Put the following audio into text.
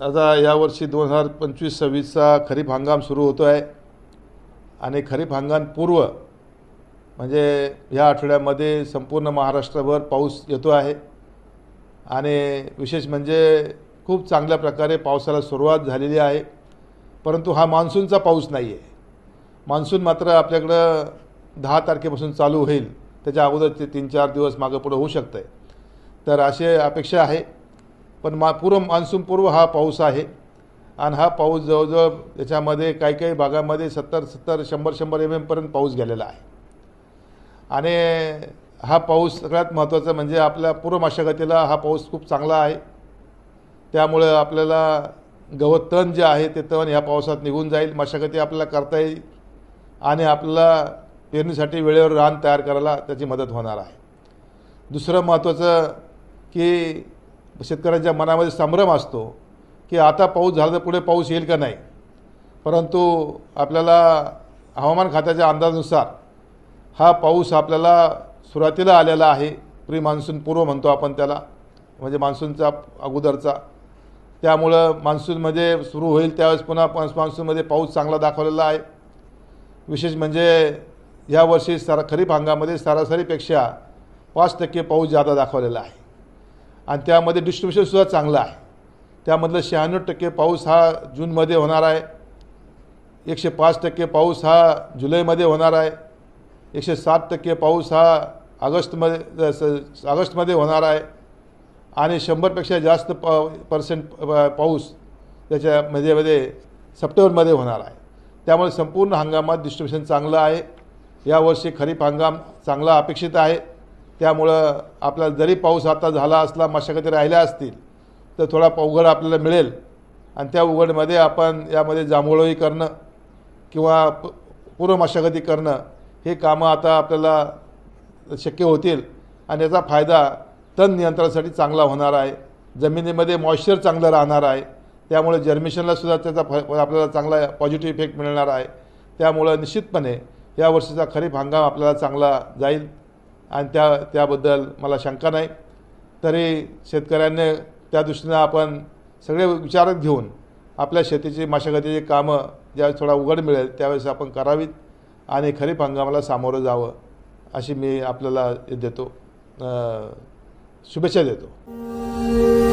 आता यावर्षी दोन हजार पंचवीस सव्वीसचा खरीप हंगाम सुरू होतो आहे आणि खरीप हंगाम पूर्व म्हणजे ह्या आठवड्यामध्ये संपूर्ण महाराष्ट्रभर पाऊस येतो आहे. आणि विशेष म्हणजे खूप चांगल्या प्रकारे पावसाला सुरुवात झालेली आहे. परंतु हा मान्सूनचा पाऊस नाही आहे मान्सून मात्र आपल्याकडं दहा तारखेपासून चालू होईल. त्याच्या अगोदर ते तीन चार दिवस मागं पुढं होऊ शकतं आहे तर अशी अपेक्षा आहे. पण मा पूर्व मान्सून पूर्व हा पाऊस आहे. आणि हा पाऊस जवळजवळ त्याच्यामध्ये काही काही भागामध्ये सत्तर सत्तर शंभर शंभर एम एमपर्यंत पाऊस गेलेला आहे. आणि हा पाऊस सगळ्यात महत्त्वाचा म्हणजे आपल्या पूर्व मशागतीला हा पाऊस खूप चांगला आहे. त्यामुळं आपल्याला गवत तण जे आहे ते तण ह्या पावसात निघून जाईल. मशागती आपल्याला करता येईल. आणि आपल्याला पेरणीसाठी वेळेवर रान तयार करायला त्याची मदत होणार आहे. दुसरं महत्त्वाचं की शेतकऱ्यांच्या मनामध्ये संभ्रम असतो की आता पाऊस झाला तर पुढे पाऊस येईल का नाही? परंतु आपल्याला हवामान खात्याच्या अंदाजानुसार हा पाऊस आपल्याला सुरुवातीला आलेला आहे. प्री मान्सून पूर्व म्हणतो आपण त्याला म्हणजे मान्सूनचा अगोदरचा. त्यामुळं मान्सूनमध्ये सुरू होईल त्यावेळेस पुन्हा मान्सूनमध्ये पाऊस चांगला दाखवलेला आहे. विशेष म्हणजे यावर्षी सरा खरीप हंगामध्ये सरासरीपेक्षा पाच टक्के पाऊस जादा दाखवलेला आहे. आणि त्यामध्ये डिस्ट्रीब्युशनसुद्धा चांगलं आहे. त्यामधलं शहाण्णव टक्के पाऊस हा जूनमध्ये होणार आहे. एकशे पाच टक्के पाऊस हा जुलैमध्ये होणार आहे. एकशे सात टक्के पाऊस हा ऑगस्टमध्ये स- ऑगस्टमध्ये होणार आहे. आणि शंभरपेक्षा जास्त प पर्सेंट प- पाऊस त्याच्यामध्ये मध्ये सप्टेंबरमध्ये होणार आहे. त्यामुळे संपूर्ण हंगामात डिस्ट्रीब्युशन चांगलं आहे. यावर्षी खरीप हंगाम चांगला अपेक्षित आहे. त्यामुळं आपल्याला जरी पाऊस आता झाला असला मशागती राहिल्या असतील तर थोडा अवघड उघड आपल्याला मिळेल. आणि त्या उघडमध्ये आपण यामध्ये जांभूळही करणं किंवा प- पूर्व मशागती करणं हे कामं आता आपल्याला शक्य होतील. आणि याचा फायदा तण नियंत्रणासाठी चांगला होणार आहे. जमिनीमध्ये मॉइश्चर चांगलं राहणार आहे. त्यामुळे जर्मिशनला सुद्धा त्याचा फ आपल्याला चांगला पॉझिटिव्ह इफेक्ट मिळणार आहे. त्यामुळं निश्चितपणे या वर्षीचा खरीप हंगाम आपल्याला चांगला जाईल. आणि त्या त्याबद्दल मला शंका नाही. तरी शेतकऱ्यांनी त्या दृष्टीनं आपण सगळे विचारात घेऊन आपल्या शेतीची मशागतीची कामं ज्यावेळेस थोडा उघड मिळेल त्यावेळेस आपण करावीत आणि खरीप हंगामाला सामोरं जावं अशी मी आपल्याला देतो. शुभेच्छा देतो.